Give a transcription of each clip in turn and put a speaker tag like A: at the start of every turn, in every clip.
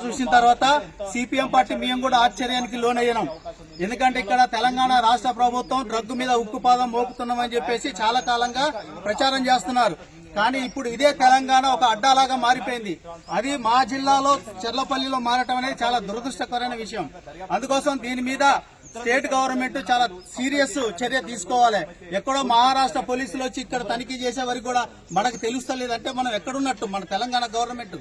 A: చూసిన తర్వాత CPM party మేము కూడా ఆశ్చర్యానికి లోనయ్యాం. ఎందుకంటే ఇక్కడ తెలంగాణ రాష్ట్ర ప్రభుత్వం డ్రగ్ మీద ఉక్కుపాదం మోపుతున్నామని చెప్పేసి చాలా కాలంగా ప్రచారం చేస్తున్నారు. కానీ ఇప్పుడు ఇదే తెలంగాణ ఒక అడ్డాలాగా మారిపోయింది. అది మా జిల్లాలో చెర్లపల్లిలో మారటం అనేది చాలా దురదృష్టకరమైన విషయం. అందుకోసం దీని మీద స్టేట్ గవర్నమెంట్ చాలా సీరియస్ చర్య తీసుకోవాలి. ఎక్కడో మహారాష్ట్ర పోలీసులు వచ్చి ఇక్కడ తనిఖీ చేసే వరకు కూడా మనకు తెలుస్తలేదు అంటే మనం ఎక్కడున్నట్టు మన తెలంగాణ గవర్నమెంట్.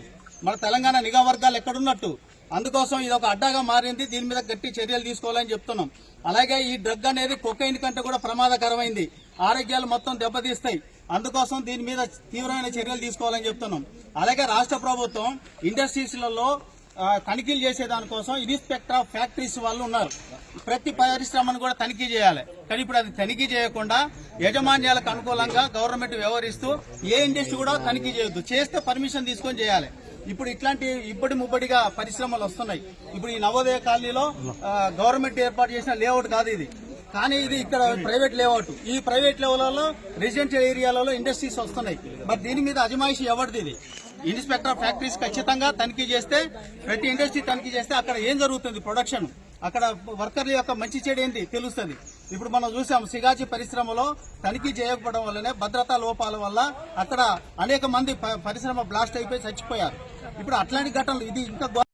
A: మన తెలంగాణ నిఘా వర్గాలు ఎక్కడున్నట్టు? అందుకోసం ఇది ఒక అడ్డాగా మారింది. దీని మీద గట్టి చర్యలు తీసుకోవాలని చెప్తున్నాం. అలాగే ఈ డ్రగ్ అనేది కొకైన్ కంటే కూడా ప్రమాదకరమైంది. ఆరోగ్యాలు మొత్తం దెబ్బతీస్తాయి. అందుకోసం దీని మీద తీవ్రమైన చర్యలు తీసుకోవాలని చెప్తున్నాం. అలాగే రాష్ట్ర ప్రభుత్వం ఇండస్ట్రీస్లలో తనిఖీలు చేసేదానికోసం ఇన్స్పెక్టర్ ఆఫ్ ఫ్యాక్టరీస్ వాళ్ళు ఉన్నారు. ప్రతి పరిశ్రమను కూడా తనిఖీ చేయాలి. కానీ ఇప్పుడు అది తనిఖీ చేయకుండా యాజమాన్యాలకు అనుకూలంగా గవర్నమెంట్ వ్యవహరిస్తూ ఏ ఇండస్ట్రీ కూడా తనిఖీ చేయొద్దు. చేస్తే పర్మిషన్ తీసుకొని చేయాలి. ఇప్పుడు ఇట్లాంటి ఇప్పటి ముబ్బడిగా పరిశ్రమలు వస్తున్నాయి. ఇప్పుడు ఈ నవోదయ కాలనీలో గవర్నమెంట్ ఏర్పాటు చేసిన లేఅవుట్ కాదు ఇది. కానీ ఇది ఇక్కడ ప్రైవేట్ లేఅవుట్. ఈ ప్రైవేట్ లెవెల్లో రెసిడెన్షియల్ ఏరియాలలో ఇండస్ట్రీస్ వస్తున్నాయి. మరి దీని మీద అజమాయిషి ఎవరిది ఇది? ఇన్స్పెక్టర్ ఫ్యాక్టరీస్ ఖచ్చితంగా తనిఖీ చేస్తే ప్రతి ఇండస్ట్రీ తనిఖీ చేస్తే అక్కడ ఏం జరుగుతుంది? ప్రొడక్షన్ అక్కడ వర్కర్ల యొక్క మంచి చెడు ఏంటి తెలుస్తుంది. ఇప్పుడు మనం చూసాం సిగాజీ పరిశ్రమలో తనిఖీ చేయకపోవడం వల్లనే భద్రతా లోపాల వల్ల అక్కడ అనేక మంది ప- పరిశ్రమ బ్లాస్ట్ అయిపోయి చచ్చిపోయారు. ఇప్పుడు అట్లాంటి ఘటనలు ఇది ఇంకా